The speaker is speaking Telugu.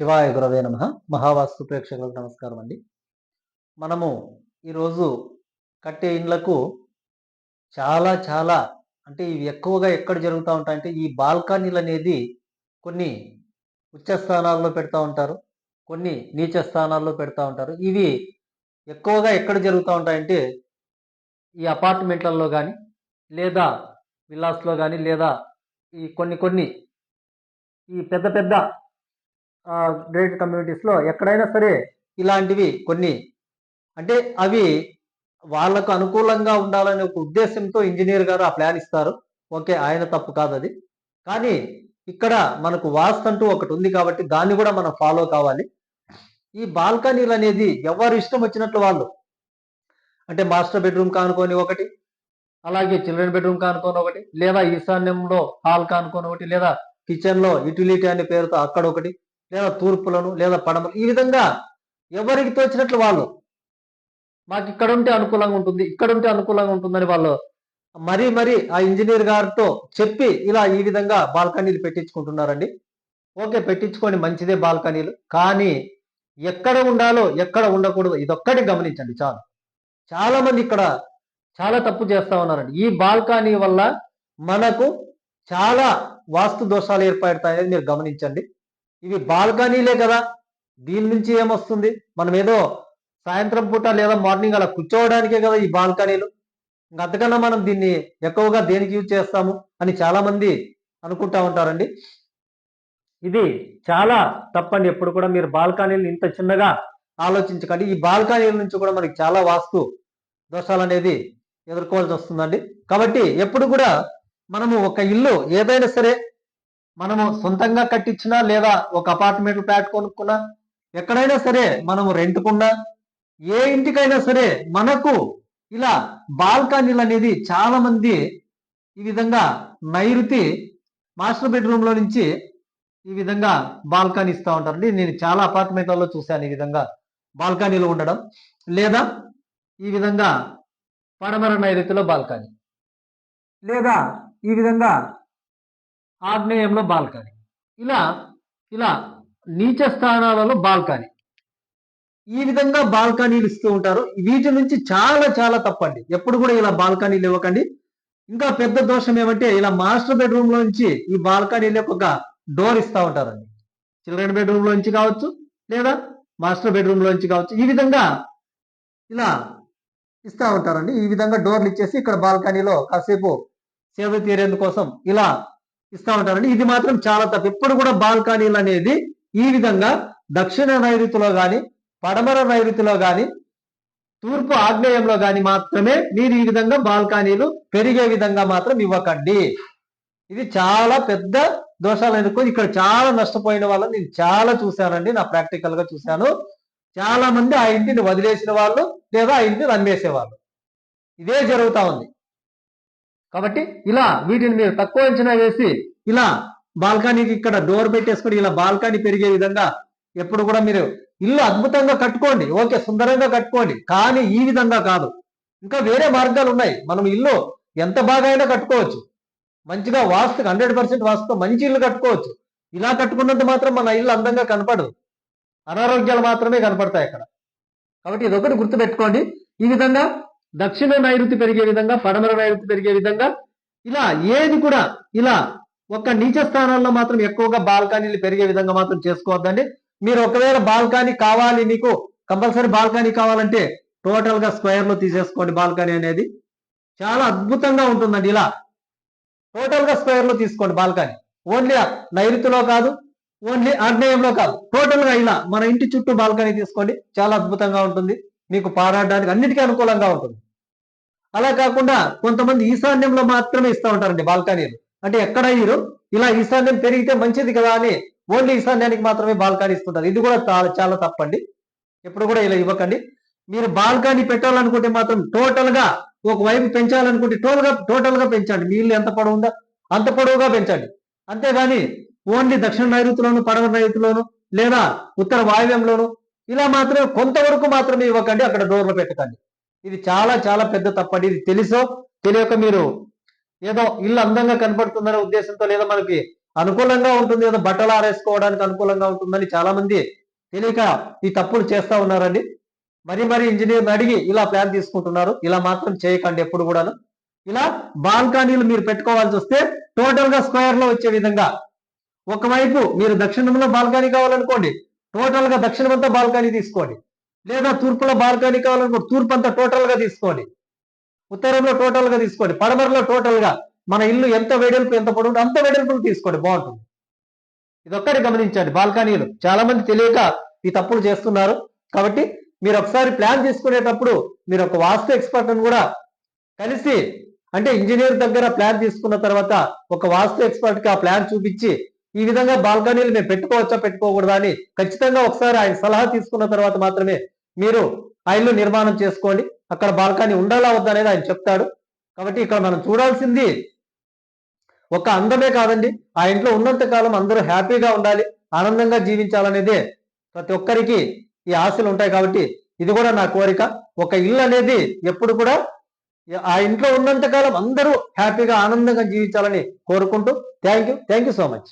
శివాయ గురవే నమ. మహావాస్తు ప్రేక్షకులకు నమస్కారం అండి. మనము ఈరోజు కట్టే ఇండ్లకు చాలా చాలా అంటే ఇవి ఎక్కువగా ఎక్కడ జరుగుతూ ఉంటాయంటే ఈ బాల్కనీలు అనేది కొన్ని ఉచ్చ స్థానాల్లో పెడతా ఉంటారు. కొన్ని నీచ స్థానాల్లో పెడతా ఉంటారు. ఇవి ఎక్కువగా ఎక్కడ జరుగుతూ ఉంటాయంటే ఈ అపార్ట్మెంట్లలో కానీ లేదా విల్లాస్లో కానీ లేదా ఈ కొన్ని కొన్ని ఈ పెద్ద పెద్ద గ్రేట్ కమ్యూనిటీస్లో ఎక్కడైనా సరే ఇలాంటివి కొన్ని. అంటే అవి వాళ్ళకు అనుకూలంగా ఉండాలనే ఒక ఉద్దేశంతో ఇంజనీర్ గారు ఆ ప్లాన్ ఇస్తారు. ఓకే ఆయన తప్పు కాదు అది. కానీ ఇక్కడ మనకు వాస్తు అంటూ ఒకటి ఉంది కాబట్టి దాన్ని కూడా మనం ఫాలో కావాలి. ఈ బాల్కనీలు అనేది ఎవరు ఇష్టం వచ్చినట్లు వాళ్ళు. అంటే మాస్టర్ బెడ్రూమ్ కానుకొని ఒకటి అలాగే చిల్డ్రన్ బెడ్రూమ్ కానుకొని ఒకటి లేదా ఈశాన్యంలో హాల్ కానుకొని ఒకటి లేదా కిచెన్లో యూటిలిటీ అనే పేరుతో అక్కడ ఒకటి లేదా తూర్పులను లేదా పడమలు. ఈ విధంగా ఎవరికి తోచినట్లు వాళ్ళు. మాకు ఇక్కడ ఉంటే అనుకూలంగా ఉంటుంది ఇక్కడ ఉంటే అనుకూలంగా ఉంటుందని వాళ్ళు మరీ మరీ ఆ ఇంజనీర్ గారితో చెప్పి ఇలా ఈ విధంగా బాల్కనీలు పెట్టించుకుంటున్నారండి. ఓకే పెట్టించుకోండి మంచిదే బాల్కనీలు. కానీ ఎక్కడ ఉండాలో ఎక్కడ ఉండకూడదు ఇదొక్కటి గమనించండి చాలు. చాలా మంది ఇక్కడ చాలా తప్పు చేస్తా ఉన్నారండి. ఈ బాల్కనీ వల్ల మనకు చాలా వాస్తు దోషాలు ఏర్పడతాయని మీరు గమనించండి. ఇవి బాల్కనీలే కదా. దీని నుంచి ఏమొస్తుంది? మనం ఏదో సాయంత్రం పూట లేదా మార్నింగ్ అలా కూర్చోవడానికే కదా ఈ బాల్కనీలు. ఇంకా అంతకన్నా మనం దీన్ని ఎక్కువగా దేనికి యూజ్ చేస్తాము అని చాలా మంది అనుకుంటా ఉంటారండి. ఇది చాలా తప్పండి. ఎప్పుడు కూడా మీరు బాల్కనీలు ఇంత చిన్నగా ఆలోచించకండి. ఈ బాల్కనీల నుంచి కూడా మనకి చాలా వాస్తు దోషాలు అనేది ఎదుర్కోవాల్సి వస్తుందండి. కాబట్టి ఎప్పుడు కూడా మనము ఒక ఇల్లు ఏదైనా సరే మనము సొంతంగా కట్టించినా లేదా ఒక అపార్ట్మెంట్ ఫ్లాట్ కొనుక్కున్నా ఎక్కడైనా సరే మనము రెంట్కున్నా ఏ ఇంటికైనా సరే మనకు ఇలా బాల్కనీలు అనేది చాలా మంది ఈ విధంగా నైరుతి మాస్టర్ బెడ్రూమ్లో నుంచి ఈ విధంగా బాల్కనీ ఇస్తూ ఉంటారండి. నేను చాలా అపార్ట్మెంట్లలో చూశాను ఈ విధంగా బాల్కనీలు ఉండడం. లేదా ఈ విధంగా పడమర నైరుతిలో బాల్కనీ. లేదా ఈ విధంగా ఆగ్నేయంలో బాల్కనీ. ఇలా ఇలా నీచ స్థానాలలో బాల్కనీ. ఈ విధంగా బాల్కనీలు ఇస్తూ ఉంటారు. వీటి నుంచి చాలా చాలా తప్పండి. ఎప్పుడు కూడా ఇలా బాల్కనీలు ఇవ్వకండి. ఇంకా పెద్ద దోషం ఏమంటే ఇలా మాస్టర్ బెడ్రూమ్ లోంచి ఈ బాల్కనీలకు ఒక డోర్ ఇస్తూ ఉంటారండి. చిల్డ్రన్ బెడ్రూమ్ లోంచి కావచ్చు లేదా మాస్టర్ బెడ్రూమ్ లోంచి కావచ్చు. ఈ విధంగా ఇలా ఇస్తూ ఉంటారండి. ఈ విధంగా డోర్లు ఇచ్చేసి ఇక్కడ బాల్కనీలో కాసేపు సేవ తీరేందుకోసం ఇలా ఇస్తా ఉంటారండి. ఇది మాత్రం చాలా తప్పు. ఎప్పుడు కూడా బాల్కనీలు అనేది ఈ విధంగా దక్షిణ నైరుతిలో కానీ పడమర నైరుతిలో కానీ తూర్పు ఆగ్నేయంలో కానీ మాత్రమే మీరు ఈ విధంగా బాల్కనీలు పెరిగే విధంగా మాత్రం ఇవ్వకండి. ఇది చాలా పెద్ద దోషాలు ఎదుర్కొని ఇక్కడ చాలా నష్టపోయిన వాళ్ళని నేను చాలా చూశానండి. నా ప్రాక్టికల్గా చూశాను. చాలా మంది ఆ ఇంటిని వదిలేసిన వాళ్ళు లేదా ఆ ఇంటిని అమ్మేసేవాళ్ళు ఇదే జరుగుతా ఉంది. కాబట్టి ఇలా వీటిని మీరు తక్కువ అంచనా వేసి ఇలా బాల్కనీకి ఇక్కడ డోర్ పెట్టేసుకొని ఇలా బాల్కనీ పెరిగే విధంగా ఎప్పుడు కూడా మీరు ఇల్లు అద్భుతంగా కట్టుకోండి. ఓకే సుందరంగా కట్టుకోండి. కానీ ఈ విధంగా కాదు. ఇంకా వేరే మార్గాలు ఉన్నాయి. మనం ఇల్లు ఎంత బాగా అయినా కట్టుకోవచ్చు. మంచిగా వాస్తు హండ్రెడ్ పర్సెంట్ వాస్తు మంచి ఇల్లు కట్టుకోవచ్చు. ఇలా కట్టుకున్నంత మాత్రం మన ఇల్లు అందంగా కనపడదు. అనారోగ్యాలు మాత్రమే కనపడతాయి అక్కడ. కాబట్టి ఇదొకటి గుర్తుపెట్టుకోండి. ఈ విధంగా దక్షిణ నైరుతి పెరిగే విధంగా పడమర నైరుతి పెరిగే విధంగా ఇలా ఏది కూడా ఇలా ఒక నీచ స్థానాల్లో మాత్రం ఎక్కువగా బాల్కానీలు పెరిగే విధంగా మాత్రం చేసుకోవద్దండి. మీరు ఒకవేళ బాల్కనీ కావాలి మీకు కంపల్సరీ బాల్కనీ కావాలంటే టోటల్గా స్క్వేర్లో తీసేసుకోండి బాల్కనీ అనేది. చాలా అద్భుతంగా ఉంటుందండి ఇలా. టోటల్గా స్క్వేర్లో తీసుకోండి బాల్కనీ. ఓన్లీ నైరుతిలో కాదు ఓన్లీ ఆగ్నేయంలో కాదు. టోటల్గా ఇలా మన ఇంటి చుట్టూ బాల్కనీ తీసుకోండి. చాలా అద్భుతంగా ఉంటుంది. మీకు పారాడడానికి అన్నిటికీ అనుకూలంగా ఉంటుంది. అలా కాకుండా కొంతమంది ఈశాన్యంలో మాత్రమే ఇస్తూ ఉంటారండి బాల్కనీలు. అంటే ఎక్కడ ఇరు ఇలా ఈశాన్యం పెరిగితే మంచిది కదా అని ఓన్లీ ఈశాన్యానికి మాత్రమే బాల్కనీ ఇస్తుంటారు. ఇది కూడా చాలా చాలా తప్పండి. ఎప్పుడు కూడా ఇలా ఇవ్వకండి. మీరు బాల్కనీ పెట్టాలనుకుంటే మాత్రం టోటల్గా ఒక వైపు పెంచాలనుకుంటే టోటల్గా టోటల్గా పెంచండి నీళ్ళు ఎంత పొడవు ఉందా అంత పొడవుగా పెంచండి. అంతేగాని ఓన్లీ దక్షిణ నైరుతిలోను పడవ నైరుతిలోను లేదా ఉత్తర వాయువ్యంలోను ఇలా మాత్రమే కొంతవరకు మాత్రమే ఇవ్వకండి. అక్కడ డోర్లు పెట్టకండి. ఇది చాలా చాలా పెద్ద తప్పండి. ఇది తెలుసో? తెలియక మీరు ఏదో ఇల్లు అందంగా కనపడుతుందనే ఉద్దేశంతో లేదా మనకి అనుకూలంగా ఉంటుంది. ఏదో బట్టలు ఆరేసుకోవడానికి అనుకూలంగా ఉంటుందని చాలా మంది తెలియక ఈ తప్పులు చేస్తా ఉన్నారండి. మరి మరి ఇంజనీర్ని అడిగి ఇలా ప్లాన్ తీసుకుంటున్నారు. ఇలా మాత్రం చేయకండి ఎప్పుడు కూడాను. ఇలా బాల్కనీలు మీరు పెట్టుకోవాల్సి వస్తే టోటల్గా స్క్వేర్లో వచ్చే విధంగా. ఒకవైపు మీరు దక్షిణంలో బాల్కనీ కావాలనుకోండి టోటల్గా దక్షిణమంతా బాల్కనీ తీసుకోండి. లేదా తూర్పులో బాల్కనీ కావాలనుకోండి తూర్పు అంతా టోటల్గా తీసుకోండి. ఉత్తరంలో టోటల్గా తీసుకోండి. పడమరలో టోటల్గా మన ఇల్లు ఎంత వెడల్పు ఎంత పొడవు అంత వెడల్పు తీసుకోండి. బాగుంటుంది. ఇదొక్కటి గమనించండి. బాల్కనీలు చాలా మంది తెలియక ఈ తప్పులు చేస్తున్నారు. కాబట్టి మీరు ఒకసారి ప్లాన్ తీసుకునేటప్పుడు మీరు ఒక వాస్తు ఎక్స్పర్ట్ కూడా కలిసి అంటే ఇంజనీర్ దగ్గర ప్లాన్ తీసుకున్న తర్వాత ఒక వాస్తు ఎక్స్పర్ట్కి ఆ ప్లాన్ చూపించి ఈ విధంగా బాల్కనీలు మేము పెట్టుకోవచ్చా పెట్టుకోకూడదా అని ఖచ్చితంగా ఒకసారి ఆయన సలహా తీసుకున్న తర్వాత మాత్రమే మీరు ఆ ఇల్లు నిర్మాణం చేసుకోండి. అక్కడ బాల్కనీ ఉండాలా వద్దా అనేది ఆయన చెప్తాడు. కాబట్టి ఇక్కడ మనం చూడాల్సింది ఒక అందమే కాదండి. ఆ ఇంట్లో ఉన్నంత కాలం అందరూ హ్యాపీగా ఉండాలి ఆనందంగా జీవించాలనేదే ప్రతి ఒక్కరికి ఈ ఆశలు ఉంటాయి కాబట్టి ఇది కూడా నా కోరిక. ఒక ఇల్లు అనేది ఎప్పుడు కూడా ఆ ఇంట్లో ఉన్నంత కాలం అందరూ హ్యాపీగా ఆనందంగా జీవించాలని కోరుకుంటూ thank you. Thank you so much.